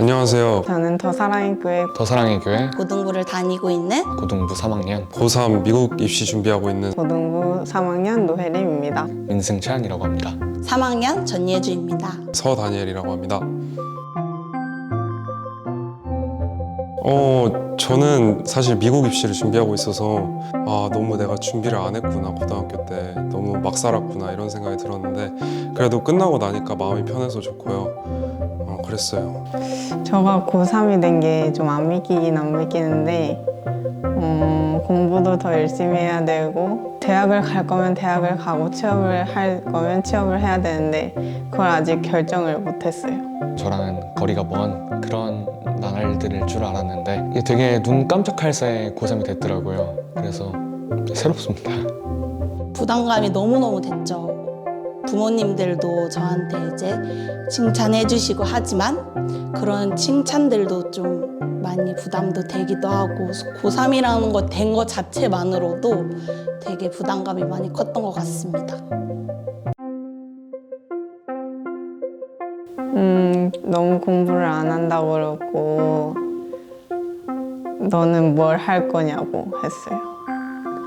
안녕하세요. 저는 더 사랑의 교회 더 사랑의 교회 고등부를 다니고 있는 고등부 3학년 고3 미국 입시 준비하고 있는 고등부 3학년 노혜림입니다. 민승찬이라고 합니다. 3학년 전예주입니다. 서다니엘이라고 합니다. 어, 저는 사실 미국 입시를 준비하고 있어서 아, 너무 내가 준비를 안 했구나, 고등학교 때. 너무 막 살았구나, 이런 생각이 들었는데 그래도 끝나고 나니까 마음이 편해서 좋고요. 어, 그랬어요. 저가 고3이 된 게 좀 안 믿기긴 안 믿기는데 어, 공부도 더 열심히 해야 되고 대학을 갈 거면 대학을 가고 취업을 할 거면 취업을 해야 되는데 그걸 아직 결정을 못 했어요. 저랑은 거리가 먼 그런 나날들일 줄 알았는데 이게 되게 눈 깜짝할 사이에 고3이 됐더라고요. 그래서 새롭습니다. 부담감이 너무너무 됐죠. 부모님들도 저한테 이제 칭찬해 주시고 하지만 그런 칭찬들도 좀 많이 부담도 되기도 하고 고3이라는 거 된 거 자체만으로도 되게 부담감이 많이 컸던 것 같습니다. 음, 너무 공부를 안 한다고 그러고 너는 뭘 할 거냐고 했어요.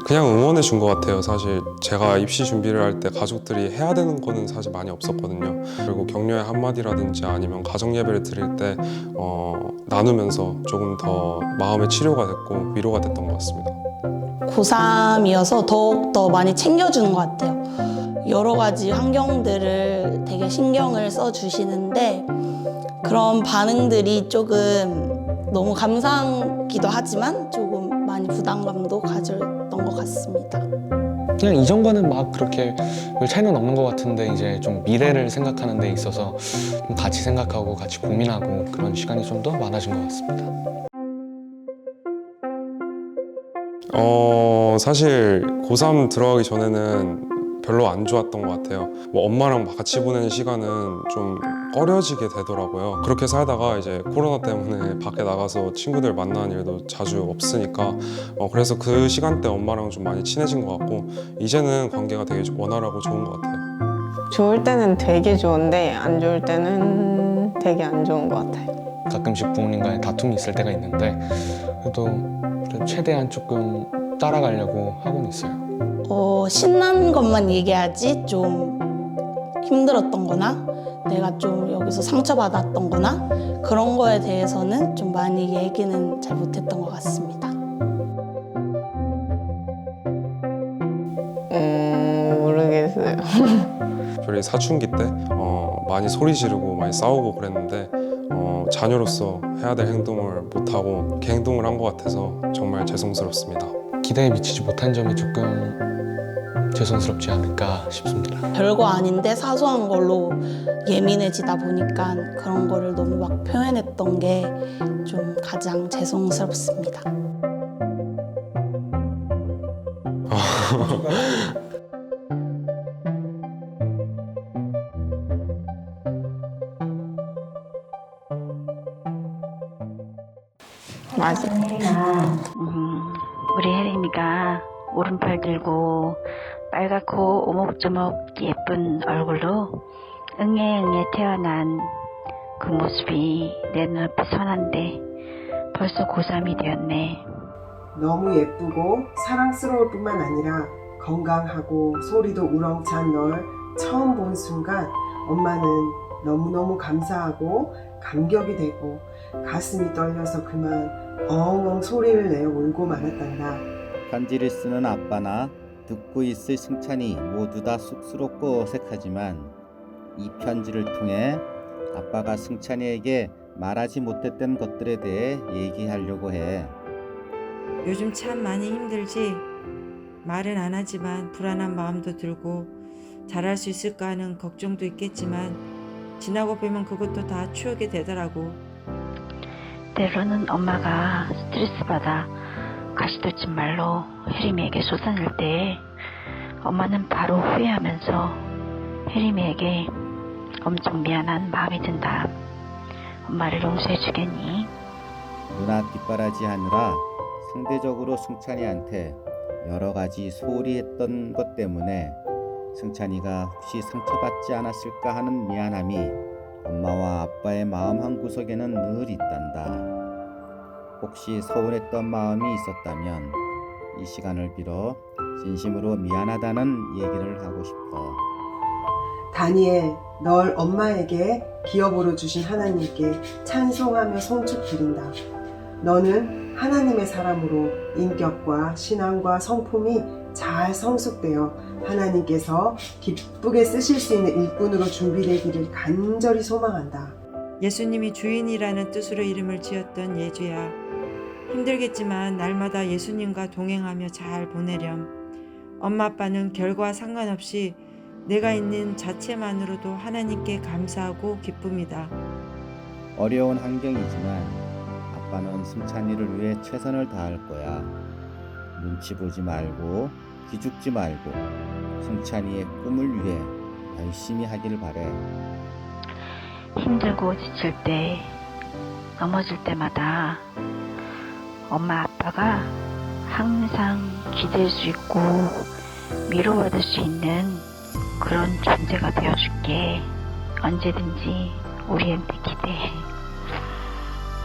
그냥 응원해 준 것 같아요. 사실 제가 입시 준비를 할 때 가족들이 해야 되는 거는 사실 많이 없었거든요. 그리고 격려의 한마디라든지 아니면 가정 예배를 드릴 때 어, 나누면서 조금 더 마음의 치료가 됐고 위로가 됐던 것 같습니다. 고3이어서 더욱더 많이 챙겨주는 것 같아요. 여러 가지 환경들을 되게 신경을 써주시는데 그런 반응들이 조금 너무 감사하기도 하지만 조금 많이 부담감도 같습니다. 그냥 이전과는 막 그렇게 별 차이는 없는 것 같은데 이제 좀 미래를 생각하는 데 있어서 좀 같이 생각하고 같이 고민하고 그런 시간이 좀 더 많아진 것 같습니다. 어 사실 고3 들어가기 전에는 별로 안 좋았던 것 같아요. 뭐 엄마랑 같이 보내는 시간은 좀 꺼려지게 되더라고요. 그렇게 살다가 이제 코로나 때문에 밖에 나가서 친구들 만나는 일도 자주 없으니까 어, 그래서 그 시간 대 엄마랑 좀 많이 친해진 것 같고 이제는 관계가 되게 원활하고 좋은 것 같아요. 좋을 때는 되게 좋은데 안 좋을 때는 되게 안 좋은 것 같아요. 가끔씩 부모님과의 다툼이 있을 때가 있는데 그래도 좀 최대한 조금 따라가려고 하고는 있어요. 어, 신난 것만 얘기하지 좀 힘들었던 거나 내가 좀 여기서 상처받았던 거나 그런 거에 대해서는 좀 많이 얘기는 잘 못했던 것 같습니다. 음, 모르겠어요. 저희 사춘기 때 어, 많이 소리 지르고 많이 싸우고 그랬는데 어, 자녀로서 해야 될 행동을 못하고 그 행동을 한 것 같아서 정말 죄송스럽습니다. 기대에 미치지 못한 점이 조금 죄송스럽지 않을까 싶습니다. 별거 아닌데 사소한 걸로 예민해지다 보니까 그런 거를 너무 막 표현했던 게 좀 가장 죄송스럽습니다. 맞아. 음, 우리 혜림이가 오른팔 들고 빨갛고 오목조목 예쁜 얼굴로 응애응애 태어난 그 모습이 내 눈앞에 선한데 벌써 고3이 되었네. 너무 예쁘고 사랑스러울 뿐만 아니라 건강하고 소리도 우렁찬 널 처음 본 순간 엄마는 너무너무 감사하고 감격이 되고 가슴이 떨려서 그만 엉엉 소리를 내어 울고 말았단다. 편지를 쓰는 아빠나 듣고 있을 승찬이 모두 다 쑥스럽고 어색하지만 이 편지를 통해 아빠가 승찬이에게 말하지 못했던 것들에 대해 얘기하려고 해. 요즘 참 많이 힘들지. 말은 안 하지만 불안한 마음도 들고 잘할 수 있을까 하는 걱정도 있겠지만 지나고 보면 그것도 다 추억이 되더라고. 때로는 엄마가 스트레스 받아 가시돋친 말로 혜림이에게 쏟아낼 때 엄마는 바로 후회하면서 혜림이에게 엄청 미안한 마음이 든다. 엄마를 용서해 주겠니? 누나 뒷바라지 하느라 상대적으로 승찬이한테 여러 가지 소홀히 했던 것 때문에 승찬이가 혹시 상처받지 않았을까 하는 미안함이 엄마와 아빠의 마음 한 구석에는 늘 있단다. 혹시 서운했던 마음이 있었다면 이 시간을 빌어 진심으로 미안하다는 얘기를 하고 싶어. 다니엘, 널 엄마에게 기업으로 주신 하나님께 찬송하며 송축 드린다. 너는 하나님의 사람으로 인격과 신앙과 성품이 잘 성숙되어 하나님께서 기쁘게 쓰실 수 있는 일꾼으로 준비되기를 간절히 소망한다. 예수님이 주인이라는 뜻으로 이름을 지었던 예주야. 힘들겠지만 날마다 예수님과 동행하며 잘 보내렴. 엄마 아빠는 결과 상관없이 내가 있는 자체만으로도 하나님께 감사하고 기쁩니다. 어려운 환경이지만 아빠는 승찬이를 위해 최선을 다할 거야. 눈치 보지 말고 기죽지 말고 승찬이의 꿈을 위해 열심히 하길 바래. 힘들고 지칠 때, 넘어질 때마다 엄마 아빠가 항상 기댈 수 있고 위로받을 수 있는 그런 존재가 되어줄게. 언제든지 우리한테 기대해.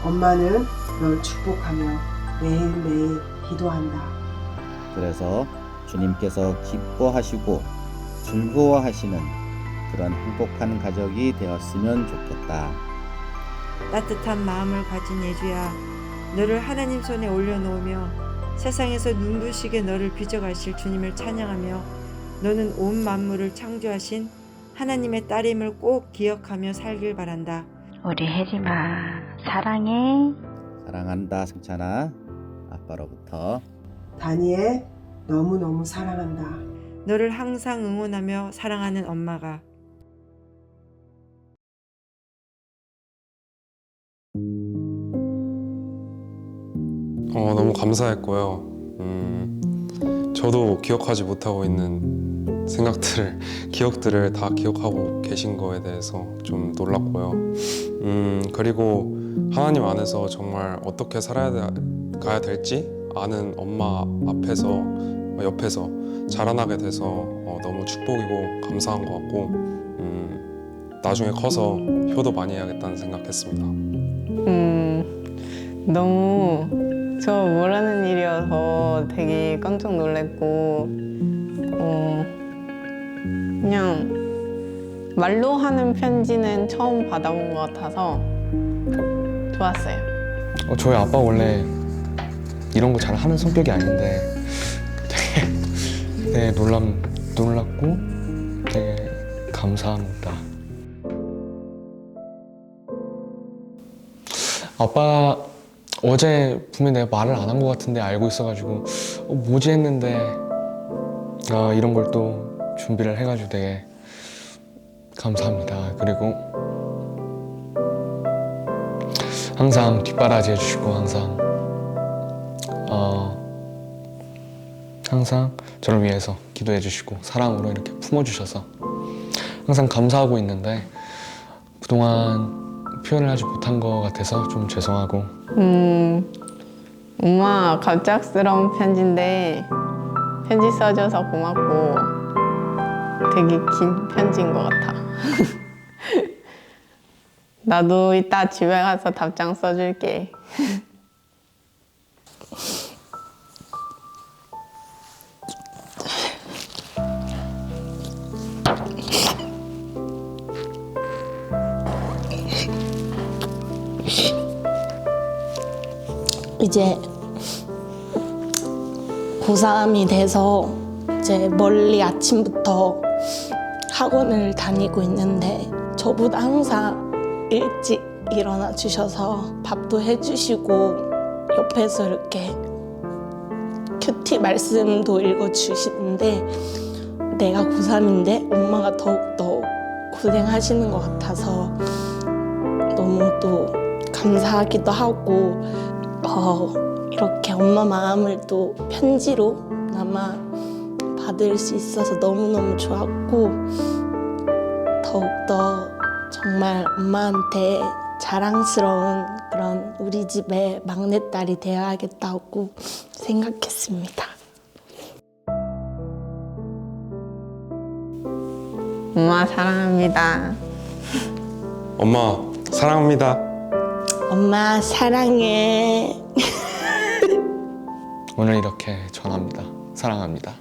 엄마는 널 축복하며 매일매일 기도한다. 그래서 주님께서 기뻐하시고 즐거워하시는 그런 행복한 가족이 되었으면 좋겠다. 따뜻한 마음을 가진 예주야. 너를 하나님 손에 올려놓으며 세상에서 눈부시게 너를 빚어가실 주님을 찬양하며 너는 온 만물을 창조하신 하나님의 딸임을 꼭 기억하며 살길 바란다. 우리 혜림아, 사랑해. 사랑한다 승찬아. 아빠로부터. 다니엘, 너무너무 사랑한다. 너를 항상 응원하며 사랑하는 엄마가 어, 너무 감사했고요. 음, 저도 기억하지 못하고 있는 생각들을, 기억들을 다 기억하고 계신 거에 대해서 좀 놀랐고요. 음, 그리고 하나님 안에서 정말 어떻게 살아야 돼- 가야 될지 아는 엄마 앞에서, 어, 옆에서 자라나게 돼서 어, 너무 축복이고 감사한 것 같고, 음, 나중에 커서 효도 많이 해야겠다는 생각했습니다. 음, 너무 저 모르는 일이어서 되게 깜짝 놀랐고, 어, 그냥 말로 하는 편지는 처음 받아본 것 같아서 좋았어요. 어, 저희 아빠 원래 이런 거 잘 하는 성격이 아닌데 되게, 되게 놀랍, 놀랍고 되게 감사합니다. 아빠 어제 분명히 내가 말을 안 한 것 같은데 알고 있어가지고 어, 뭐지 했는데 아, 이런 걸 또 준비를 해가지고 되게 감사합니다. 그리고 항상 뒷바라지 해주시고 항상 어, 항상 저를 위해서 기도해 주시고 사랑으로 이렇게 품어 주셔서 항상 감사하고 있는데 그동안 표현을 하지 못한 것 같아서 좀 죄송하고 음, 엄마 갑작스러운 편지인데 편지 써줘서 고맙고 되게 긴 편지인 것 같아. 나도 이따 집에 가서 답장 써줄게. 이제 고3이 돼서 이제 멀리 아침부터 학원을 다니고 있는데 저보다 항상 일찍 일어나 주셔서 밥도 해주시고 옆에서 이렇게 큐티 말씀도 읽어 주시는데 내가 고3인데 엄마가 더욱더 고생하시는 것 같아서 너무 또 감사하기도 하고 어, 이렇게 엄마 마음을 또 편지로 아마 받을 수 있어서 너무너무 좋았고 더욱더 정말 엄마한테 자랑스러운 그런 우리 집의 막내딸이 되어야겠다고 생각했습니다. 엄마 사랑합니다. 엄마 사랑합니다. 엄마 사랑해. 오늘 이렇게 전합니다. 사랑합니다.